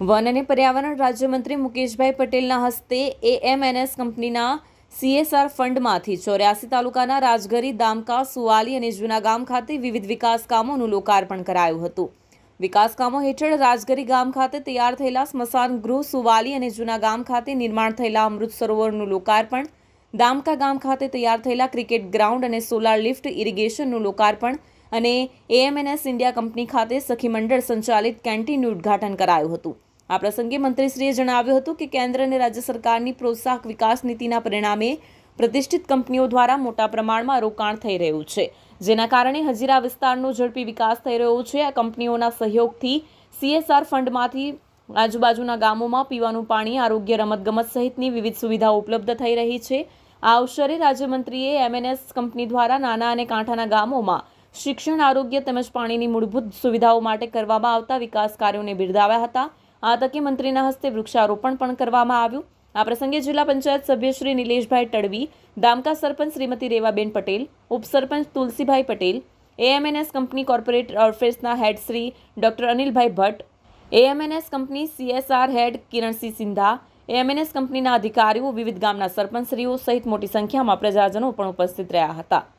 One અને પર્યાવરણ રાજ્યમંત્રી મુકેશભાઈ પટેલના હસ્તે એએમએનએસ કંપનીના સીએસઆર ફંડમાંથી ચોર્યાસી તાલુકાના રાજગરી, દામકા, સુવાલી અને જૂનાગામ ખાતે વિવિધ વિકાસ કામોનું લોકાર્પણ કરાયું હતું. વિકાસ કામો હેઠળ રાજગરી ગામ ખાતે તૈયાર થયેલા સ્મશાન ગૃહ, સુવાલી અને જૂના ગામ ખાતે નિર્માણ થયેલા અમૃત સરોવરનું લોકાર્પણ, દામકા ગામ ખાતે તૈયાર થયેલા ક્રિકેટ ગ્રાઉન્ડ અને સોલાર લિફ્ટ ઇરિગેશનનું લોકાર્પણ અને એએમએનએસ ઇન્ડિયા કંપની ખાતે સખી મંડળ સંચાલિત કેન્ટીનનું ઉદ્ઘાટન કરાયું હતું. આ પ્રસંગે મંત્રીશ્રીએ જણાવ્યું હતું કે કેન્દ્ર અને રાજ્ય સરકારની પ્રોત્સાહક વિકાસ નીતિના પરિણામે પ્રતિષ્ઠિત કંપનીઓ દ્વારા મોટા પ્રમાણમાં રોકાણ થઈ રહ્યું છે. જેના કારણે હજીરા વિસ્તારનો ઝડપી વિકાસ થઈ રહ્યો છે. આ કંપનીઓના સહયોગથી સીએસઆર ફંડમાંથી આજુબાજુના ગામોમાં પીવાનું પાણી, આરોગ્ય, રમતગમત સહિતની વિવિધ સુવિધાઓ ઉપલબ્ધ થઈ રહી છે. આ અવસરે રાજ્યમંત્રીએ એમએનએસ કંપની દ્વારા નાના અને કાંઠાના ગામોમાં શિક્ષણ, આરોગ્ય તેમજ પાણીની મૂળભૂત સુવિધાઓ માટે કરવામાં આવતા વિકાસ કાર્યોને બિરદાવ્યા હતા. આ તકે મંત્રીના હસ્તે વૃક્ષારોપણ પણ કરવામાં આવ્યું. આ પ્રસંગે જિલ્લા પંચાયત સભ્ય શ્રી નિલેશભાઈ તડવી દામકા સરપંચ Shrimati Revaben Patel, ઉપસરપંચ Tulsibhai Patel, AMNS company corporate અફેર્સના head Shri doctor Anilbhai Bhatt, AMNS company CSR head Kiransinh Sindha, AMNS કંપનીના અધિકારીઓ, વિવિધ ગામના સરપંચશ્રીઓ સહિત મોટી સંખ્યામાં પ્રજાજનો પણ ઉપસ્થિત રહ્યા હતા.